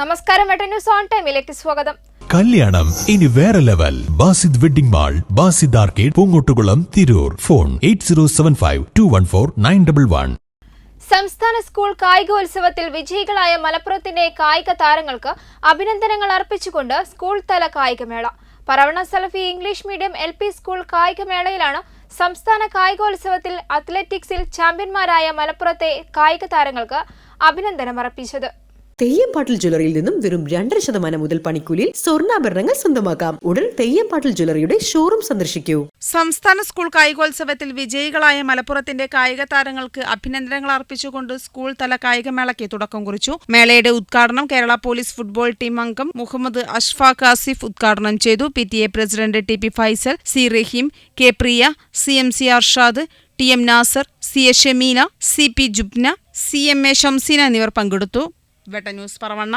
നമസ്കാരം വെട്ട news on ടൈമിലേക്ക് സ്വാഗതം. കല്യാണം ഇനി വേറെ level. Basid wedding mall Basid arcade Poongottukulam Tirur. Phone eight zero seven five two one four nine double one. സംസ്ഥാന സ്കൂൾ കായികോത്സവത്തിൽ വിജയികളായ മലപ്പുറത്തിന്റെ കായിക താരങ്ങൾക്ക് അഭിനന്ദനങ്ങൾ അർപ്പിച്ചുകൊണ്ട് സ്കൂൾ തല കായികമേള. Paravanna Salafi English medium L P school കായികമേളയിലാണ് സംസ്ഥാന കായികോത്സവത്തിൽ അത്ലറ്റിക്സിൽ ചാമ്പ്യന്മാരായ മലപ്പുറത്തെ കായിക താരങ്ങൾക്ക് അഭിനന്ദനം അർപ്പിച്ചത് തെയ്യംപാട്ടിൽ ജ്വല്ലറിയിൽ നിന്നും വെറും രണ്ടര ശതമാനം മുതൽ പണിക്കൂലിയിൽ സ്വർണാഭരണങ്ങൾ സ്വന്തമാക്കാം. ഉടൻ തെയ്യംപാട്ടിൽ ജ്വല്ലറിയുടെ ഷോറൂം സന്ദർശിക്കൂ. സംസ്ഥാന സ്കൂൾ കായികോത്സവത്തിൽ വിജയികളായ മലപ്പുറത്തിന്റെ കായിക താരങ്ങൾക്ക് അഭിനന്ദനങ്ങൾ അർപ്പിച്ചുകൊണ്ട് സ്കൂൾ തല കായികമേളയ്ക്ക് തുടക്കം കുറിച്ചു. മേളയുടെ ഉദ്ഘാടനം കേരള പോലീസ് ഫുട്ബോൾ ടീം അംഗം മുഹമ്മദ് അഷ്ഫാഖ് ആസിഫ് ഉദ്ഘാടനം ചെയ്തു. P T A president T P Faisal C Raheem K Priya C M C Arshad T M Nasar C A Shameena C P Jubna C M A Shamseena എന്നിവർ പങ്കെടുത്തു. വെട്ട news Paravanna